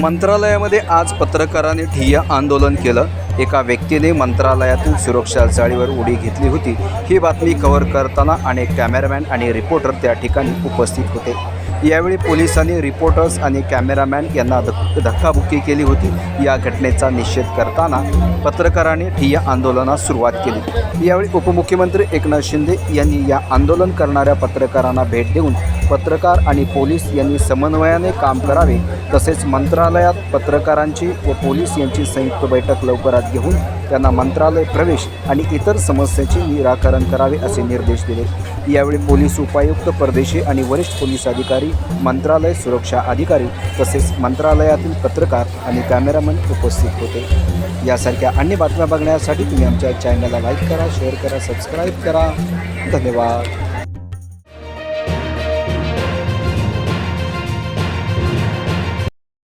मंत्रालयामध्ये आज पत्रकारांनी ठिय्या आंदोलन केलं. एका व्यक्तीने मंत्रालयातील सुरक्षा जाळीवर उडी घेतली होती. ही बातमी कव्हर करताना अनेक कॅमेरामॅन आणि रिपोर्टर त्या ठिकाणी उपस्थित होते. यावेळी पोलिसांनी रिपोर्टर्स आणि कॅमेरामॅन यांना धक धक्काबुक्की केली होती. या घटनेचा निषेध करताना पत्रकारांनी ठिय्या आंदोलनास सुरुवात केली. यावेळी उपमुख्यमंत्री एकनाथ शिंदे यांनी या आंदोलन करणाऱ्या पत्रकारांना भेट देऊन पत्रकार आणि पोलीस यांनी समन्वयाने काम करावे तसेच मंत्रालयात पत्रकारांची व पोलीस यांची संयुक्त बैठक लवकरात घेऊन त्यांना मंत्रालय प्रवेश आणि इतर समस्येचे निराकरण करावे असे निर्देश दिले. यावेळी पोलीस उपायुक्त परदेशी आणि वरिष्ठ पोलीस अधिकारी मंत्रालय सुरक्षा अधिकारी तसेच मंत्रालयातील पत्रकार आणि कॅमेरामन उपस्थित होते. यासारख्या अन्य बातम्या बघण्यासाठी तुम्ही आमच्या चॅनलला लाईक करा शेअर करा सबस्क्राईब करा. धन्यवाद.